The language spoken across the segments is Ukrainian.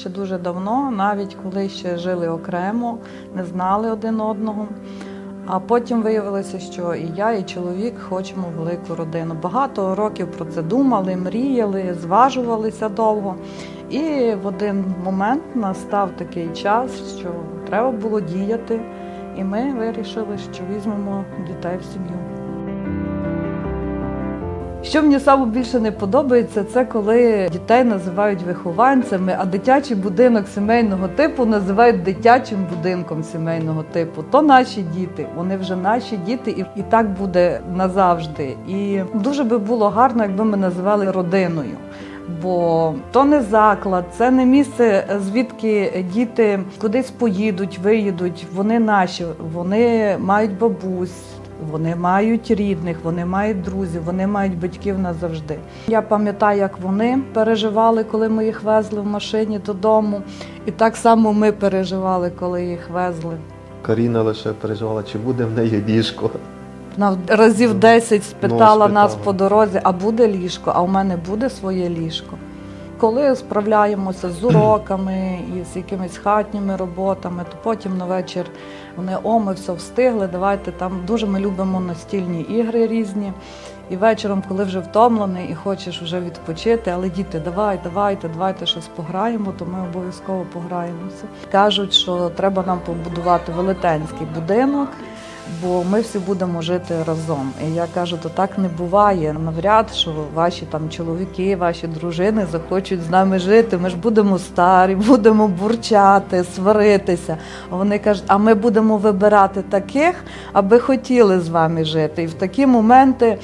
ще дуже давно, навіть коли ще жили окремо, не знали один одного. А потім виявилося, що і я, і чоловік хочемо велику родину. Багато років про це думали, мріяли, зважувалися довго. І в один момент настав такий час, що треба було діяти, і ми вирішили, що візьмемо дітей в сім'ю. Що мені саме більше не подобається, це коли дітей називають вихованцями, а дитячий будинок сімейного типу називають дитячим будинком сімейного типу. То наші діти, вони вже наші діти, і, і так буде назавжди. І дуже би було гарно, якби ми називали родиною. Бо то не заклад, це не місце, звідки діти кудись поїдуть, виїдуть. Вони наші, вони мають бабусь, вони мають рідних, вони мають друзів, вони мають батьків назавжди. Я пам'ятаю, як вони переживали, коли ми їх везли в машині додому, і так само ми переживали, коли їх везли. Каріна лише переживала, чи буде в неї ліжко. Вона разів 10 спитала Ну, нас по дорозі, а буде ліжко, а у мене буде своє ліжко. Коли справляємося з уроками і з якимись хатніми роботами, то потім на вечір вони о, ми все встигли. Давайте там дуже ми любимо настільні ігри різні. І вечором, коли вже втомлений і хочеш вже відпочити, але діти, давай, давайте, давайте щось пограємо, то ми обов'язково пограємося. Кажуть, що треба нам побудувати велетенський будинок бо ми всі будемо жити разом. І я кажу, то так не буває. Навряд, що ваші там чоловіки, ваші дружини захочуть з нами жити. Ми ж будемо старі, будемо бурчати, сваритися. Вони кажуть, а ми будемо вибирати таких, аби хотіли з вами жити. І в такі моменти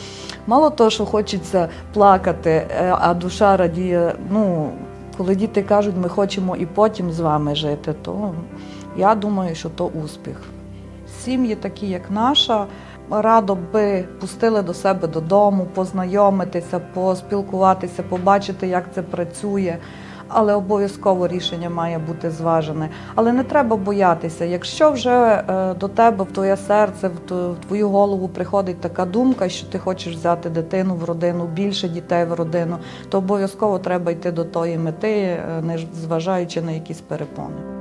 мало того, що хочеться плакати, е, а душа радіє. Ну, коли діти кажуть, ми хочемо і потім з вами жити, то я думаю, що то успіх сім'ї, такі як наша, радо би пустили до себе додому, познайомитися, поспілкуватися, побачити, як це працює. Але обов'язково рішення має бути зважене. Але не треба боятися. Якщо вже е, до тебе в твоє серце, в твою голову приходить така думка, що ти хочеш взяти дитину в родину, більше дітей в родину, то обов'язково треба йти до тої мети, е, не зважаючи на якісь перепони.